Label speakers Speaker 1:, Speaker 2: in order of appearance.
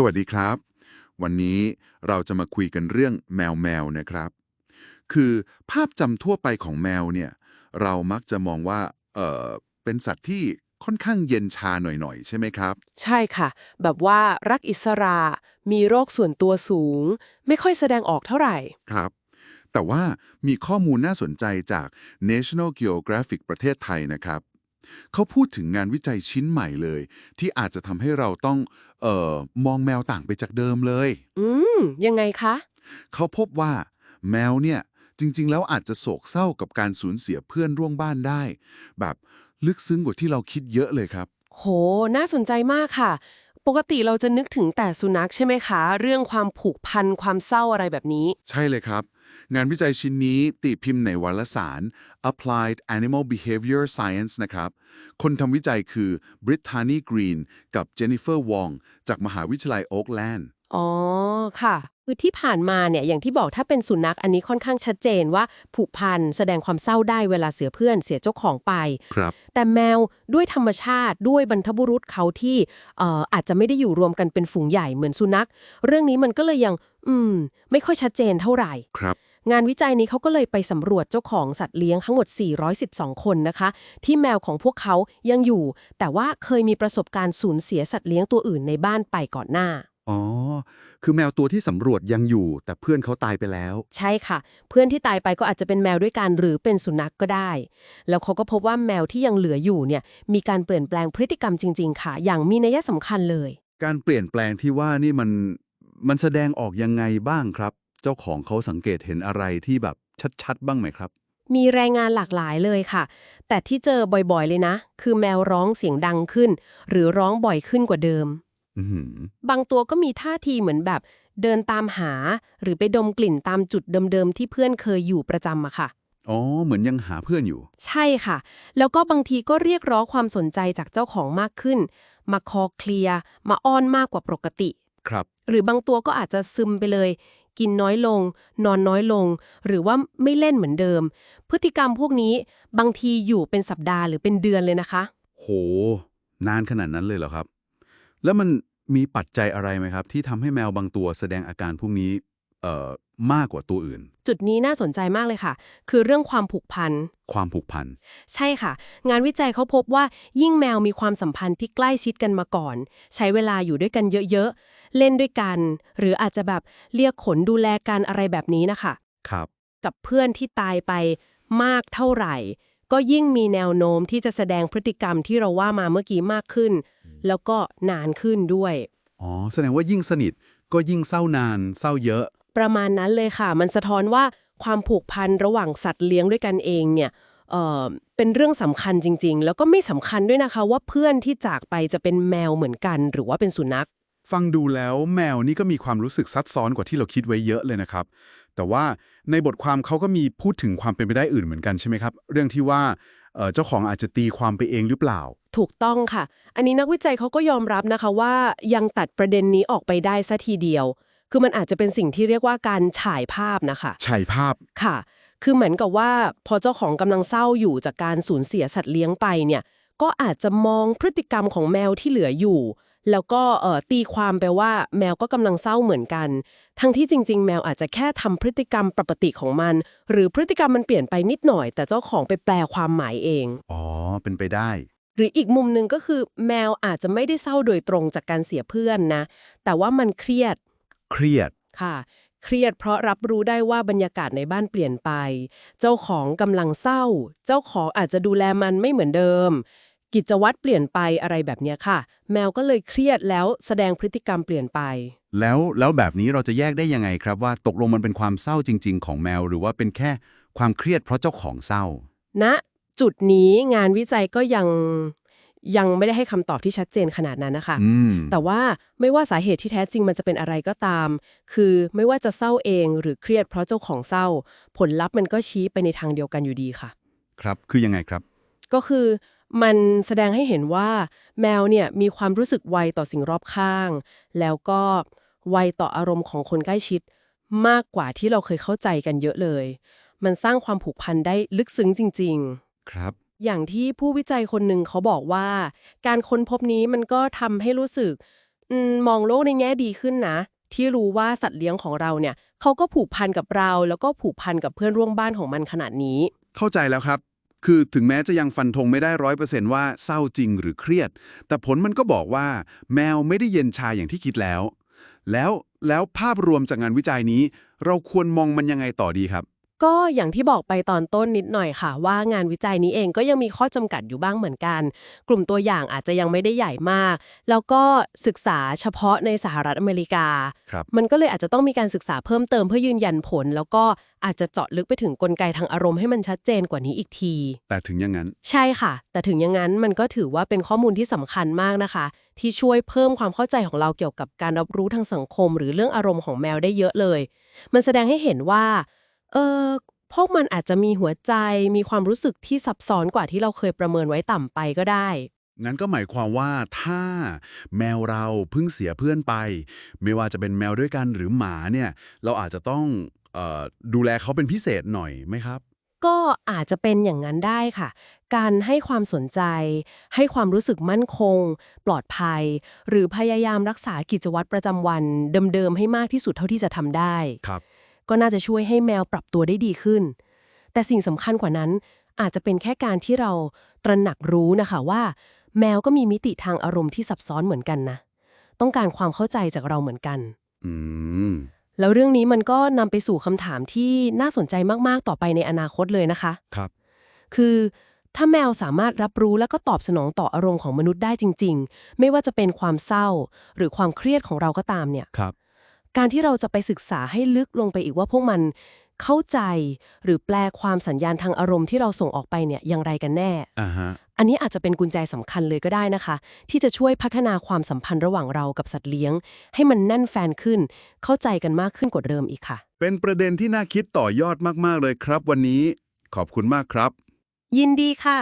Speaker 1: สวัสดีครับ วันนี้เราจะมาคุยกันเรื่องแมวแมวนะครับ คือภาพจำทั่วไปของแมวเนี่ย เรามักจะมองว่าเออเป็นสัตว์ที่ค่อนข้างเย็นชาหน่อยๆ ใช่ไหมครับ
Speaker 2: ใช่ค่ะ แบบว่ารักอิสระ มีโรคส่วนตัวสูง ไม่ค่อยแสดงออกเท่าไหร่
Speaker 1: ครับ แต่ว่ามีข้อมูลน่าสนใจจาก National Geographic ประเทศไทยนะครับ เขาพูดถึงงานวิจัยชิ้นใหม่เลย ที่อาจจะทำให้เราต้องเอ่อมองแมวต่างไปจากเดิมเลย
Speaker 2: อืม ยังไงคะ
Speaker 1: เขาพบว่า แมวเนี่ยจริง ๆ แล้วอาจจะโศกเศร้ากับการสูญเสียเพื่อนร่วมบ้านได้ แบบลึกซึ้งกว่าที่เราคิดเยอะเลยครับ
Speaker 2: โห น่าสนใจมากค่ะ ปกติเราจะนึกถึงแต่สุนัขใช่ไหมคะ เรื่องความผูกพันความเศร้าอะไรแบบนี้
Speaker 1: ใช่เลยครับ งานวิจัยชิ้นนี้ตีพิมพ์ในวารสาร Applied Animal Behavior Science นะครับ คนทำวิจัยคือ Brittany Green กับ Jennifer Wong จากมหาวิทยาลัยโอ๊กแลนด์
Speaker 2: อ๋อ ค่ะ คือที่ผ่านมาเนี่ย อย่างที่บอกถ้าเป็นสุนัขอันนี้ค่อนข้างชัดเจนว่าผูกพันแสดงความเศร้าได้เวลาเสียเพื่อนเสียเจ้าของไป
Speaker 1: ครับ
Speaker 2: แต่แมวด้วยธรรมชาติด้วยบรรพบุรุษเขาที่เอ่ออาจจะไม่ได้อยู่รวมกันเป็นฝูงใหญ่เหมือนสุนัข เรื่องนี้มันก็เลยยัง อืม ไม่ค่อยชัดเจนเท่าไหร่
Speaker 1: ครับ
Speaker 2: งานวิจัยนี้เขาก็เลยไปสำรวจเจ้าของสัตว์เลี้ยงทั้งหมด 412 คนนะคะ ที่แมวของพวกเขายังอยู่ แต่ว่าเคยมีประสบการณ์สูญเสียสัตว์เลี้ยงตัวอื่นในบ้านไปก่อนหน้า
Speaker 3: อ๋อ คือแมวตัวที่สำรวจยังอยู่ แต่เพื่อนเขาตายไปแล้ว
Speaker 2: ใช่ค่ะ เพื่อนที่ตายไปก็อาจจะเป็นแมวด้วยกันหรือเป็นสุนัขกก็ได้ แล้วเขาก็พบว่าแมวที่ยังเหลืออยู่เนี่ย มีการเปลี่ยนแปลงพฤติกรรมจริง ๆ ค่ะ อย่างมีนัยสำคัญเลย
Speaker 3: การเปลี่ยนแปลงที่ว่านี่มัน มันแสดงออกยังไงบ้างครับ เจ้าของเขาสังเกตเห็นอะไรที่แบบชัดๆ บ้างไหมครับ
Speaker 2: มีรายงานหลากหลายเลยค่ะ แต่ที่เจอบ่อยๆเลยนะ คือแมวร้องเสียงดังขึ้น หรือร้องบ่อยขึ้นกว่าเดิม
Speaker 3: อือหือ บา
Speaker 2: งตัวก็มีท่าทีเหมือนแบบ เดินตามหา หรือไปดมกลิ่นตามจุดเดิมๆที่เพื่อนเคยอยู่ประจำอะค่ะ
Speaker 3: อ๋อ เหมือนยังหาเพื่อนอยู่
Speaker 2: ใช่ค่ะ แล้วก็บางทีก็เรียกร้องความสนใจจากเจ้าของมากขึ้น มาคอเคลียร์ มาอ้อนมากกว่าปกติ
Speaker 3: ครับ
Speaker 2: หรือบางตัวก็อาจจะซึมไปเลย กินน้อยลง นอนน้อยลง หรือว่าไม่เล่นเหมือนเดิม พฤติกรรมพวกนี้บางทีอยู่เป็นสัปดาห์หรือเป็นเดือนเลยนะคะ
Speaker 3: โห นานขนาดนั้นเลยเหรอครับ แล้วมันมีปัจจัยอะไรไหมครับ ที่ทำให้แมวบางตัวแสดงอาการพวกนี้เอ่อ มากกว่าตัวอื่น
Speaker 2: จุดนี้น่าสนใจมากเลยค่ะ คือเรื่องความผูกพัน
Speaker 3: ความผูกพัน
Speaker 2: ใช่ค่ะ งานวิจัยเขาพบว่ายิ่งแมวมีความสัมพันธ์ที่ใกล้ชิดกันมาก่อน ใช้เวลาอยู่ด้วยกันเยอะๆ เล่นด้วยกัน หรืออาจจะแบบเรียกขนดูแลกันอะไรแบบนี้นะคะ
Speaker 3: ครับ
Speaker 2: กับเพื่อนที่ตายไปมากเท่าไหร่ ก็ยิ่งมีแนวโน้มที่จะแสดงพฤติกรรมที่เราว่ามาเมื่อกี้มากขึ้น แล้วก็นานขึ้นด้วย
Speaker 3: อ๋อ แสดงว่ายิ่งสนิทก็ยิ่งเศร้านานเศร้าเยอะ
Speaker 2: ประมาณนั้นเลยค่ะ มันสะท้อนว่าความผูกพันระหว่างสัตว์เลี้ยงด้วยกันเองเนี่ยเอ่อเป็นเรื่องสำคัญจริง ๆ แล้วก็ไม่สำคัญด้วยนะคะ ว่าเพื่อนที่จากไปจะเป็นแมวเหมือนกัน หรือว่าเป็นสุนัข
Speaker 3: ฟังดูแล้วแมวนี่ก็มีความรู้สึกซับซ้อนกว่าที่เราคิดไว้เยอะเลยนะครับ แต่ว่าในบทความเขาก็มีพูดถึงความเป็นไปได้อื่นเหมือนกันใช่ไหมครับ เรื่องที่ว่าเอ่อเจ้าของอาจจะตีความไปเองหรือเปล่า
Speaker 2: ถูกต้องค่ะ อันนี้นักวิจัยเขาก็ยอมรับนะคะว่ายังตัดประเด็นนี้ออกไปได้ซะทีเดียว คือมันอาจจะเป็นสิ่งที่เรียกว่าการฉายภาพนะคะ
Speaker 3: ฉายภาพ
Speaker 2: ค่ะ คือเหมือนกับว่าพอเจ้าของกำลังเศร้าอยู่จากการสูญเสียสัตว์เลี้ยงไปเนี่ย ก็อาจจะมองพฤติกรรมของแมวที่เหลืออยู่ แล้วก็เอ่อตีความไปว่าแมวก็กำลังเศร้าเหมือนกัน ทั้งที่จริง ๆ แมวอาจจะแค่ทำพฤติกรรมปกติของมัน หรือพฤติกรรมมันเปลี่ยนไปนิดหน่อย แต่เจ้าของไปแปลความหมายเอง
Speaker 3: อ๋อ เป็นไปได้
Speaker 2: หรืออีกมุมหนึ่งก็คือแมวอาจจะไม่ได้เศร้าโดยตรงจากการเสียเพื่อนนะ แต่ว่ามันเครียด
Speaker 3: เครียด
Speaker 2: ค่ะ เครียดเพราะรับรู้ได้ว่าบรรยากาศในบ้านเปลี่ยนไป เจ้าของกำลังเศร้า เจ้าของอาจจะดูแลมันไม่เหมือนเดิม กิจวัตรเปลี่ยนไปอะไรแบบเนี้ยค่ะ แมวก็เลยเครียดแล้วแสดงพฤติกรรมเปลี่ยนไป
Speaker 3: แล้วแล้วแบบนี้เราจะแยกได้ยังไงครับว่าตกลงมันเป็นความเศร้าจริง ๆ ของแมว หรือว่าเป็นแค่ความเครียดเพราะเจ้าของเศร้า
Speaker 2: ณจุดนี้งานวิจัยก็ยัง ยังไม่ได้ให้คำตอบที่ชัดเจนขนาดนั้นนะคะ
Speaker 3: อืม
Speaker 2: แต่ว่าไม่ว่าสาเหตุที่แท้จริงมันจะเป็นอะไรก็ตาม คือไม่ว่าจะเศร้าเองหรือเครียดเพราะเจ้าของเศร้า ผลลัพธ์มันก็ชี้ไปในทางเดียวกันอยู่ดีค่ะ
Speaker 3: ครับ คือยังไงครับ
Speaker 2: ก็คือมันแสดงให้เห็นว่าแมวเนี่ยมีความรู้สึกไวต่อสิ่งรอบข้าง แล้วก็ไวต่ออารมณ์ของคนใกล้ชิด มากกว่าที่เราเคยเข้าใจกันเยอะเลย มันสร้างความผูกพันได้ลึกซึ้งจริง ๆ
Speaker 3: ครับ
Speaker 2: อย่างที่ผู้วิจัยคนหนึ่งเขาบอกว่า การค้นพบนี้มันก็ทำให้รู้สึกอมมองโลกในแง่ดีขึ้นนะ ที่รู้ว่าสัตว์เลี้ยงของเราเนี่ยเขาก็ผูกพันกับเรา แล้วก็ผูกพันกับเพื่อนร่วมบ้านของมันขนาดนี้
Speaker 3: เข้าใจแล้วครับ คือถึงแม้จะยังฟันธงไม่ได้ร้อยเปอร์เซนต์ว่าเศร้าจริงหรือเครียด แต่ผลมันก็บอกว่า แมวไม่ได้เย็นชาอย่างที่คิดแล้ว แล้วแล้วภาพรวมจากงานวิจัยนี้ เราควรมองมันยังไงต่อดีครับ
Speaker 2: ก็อย่างที่บอกไปตอนต้นนิดหน่อยค่ะ ว่างานวิจัยนี้เองก็ยังมีข้อจำกัดอยู่บ้างเหมือนกัน กลุ่มตัวอย่างอาจจะยังไม่ได้ใหญ่มาก แล้วก็ศึกษาเฉพาะในสหรัฐอเมริกา
Speaker 3: ครับ
Speaker 2: มันก็เลยอาจจะต้องมีการศึกษาเพิ่มเติมเพื่อยืนยันผล แล้วก็อาจจะเจาะลึกไปถึงกลไกทางอารมณ์ให้มันชัดเจนกว่านี้อีกที
Speaker 3: แต่ถึงอย่างนั้น
Speaker 2: ใช่ค่ะ แต่ถึงอย่างนั้นมันก็ถือว่าเป็นข้อมูลที่สำคัญมากนะคะ ที่ช่วยเพิ่มความเข้าใจของเราเกี่ยวกับการรับรู้ทางสังคม หรือเรื่องอารมณ์ของแมวได้เยอะเลย มันแสดงให้เห็นว่า เออพวกมันอาจจะมีหัวใจมีความรู้สึกที่ซับซ้อนกว่าที่เราเคยประเมินไว้ต่ำไปก็ได้
Speaker 3: งั้นก็หมายความว่าถ้าแมวเราเพิ่งเสียเพื่อนไป ไม่ว่าจะเป็นแมวด้วยกันหรือหมาเนี่ย เราอาจจะต้องเออดูแลเขาเป็นพิเศษหน่อยไหมครับ
Speaker 2: ก็อาจจะเป็นอย่างนั้นได้ค่ะ การให้ความสนใจ ให้ความรู้สึกมั่นคง ปลอดภัย หรือพยายามรักษากิจวัตรประจำวันเดิมๆให้มากที่สุดเท่าที่จะทำได้
Speaker 3: ครับ
Speaker 2: ก็น่าจะช่วยให้แมวปรับตัวได้ดีขึ้น แต่สิ่งสำคัญกว่านั้น อาจจะเป็นแค่การที่เราตระหนักรู้นะคะว่า แมวก็มีมิติทางอารมณ์ที่ซับซ้อนเหมือนกันนะ ต้องการความเข้าใจจากเราเหมือนกัน
Speaker 3: อืม
Speaker 2: แล้วเรื่องนี้มันก็นำไปสู่คำถามที่น่าสนใจมากๆต่อไปในอนาคตเลยนะคะ
Speaker 3: ครับ
Speaker 2: คือถ้าแมวสามารถรับรู้และก็ตอบสนองต่ออารมณ์ของมนุษย์ได้จริง ๆ ไม่ว่าจะเป็นความเศร้า หรือความเครียดของเราก็ตามเนี่ย
Speaker 3: ครับ
Speaker 2: การที่เราจะไปศึกษาให้ลึกลงไปอีกว่าพวกมันเข้าใจหรือแปลความสัญญาณทางอารมณ์ที่เราส่งออกไปเนี่ยอย่างไรกันแน่
Speaker 3: อ่าฮะ
Speaker 2: อันนี้อาจจะเป็นกุญแจสำคัญเลยก็ได้นะคะ ที่จะช่วยพัฒนาความสัมพันธ์ระหว่างเรากับสัตว์เลี้ยง ให้มันแน่นแฟนขึ้น เข้าใจกันมากขึ้นกว่าเดิมอีกค่ะ
Speaker 3: เป็นประเด็นที่น่าคิดต่อยอดมากๆเลยครับ วันนี้ ขอบคุณมากครับ
Speaker 2: ยินดีค่ะ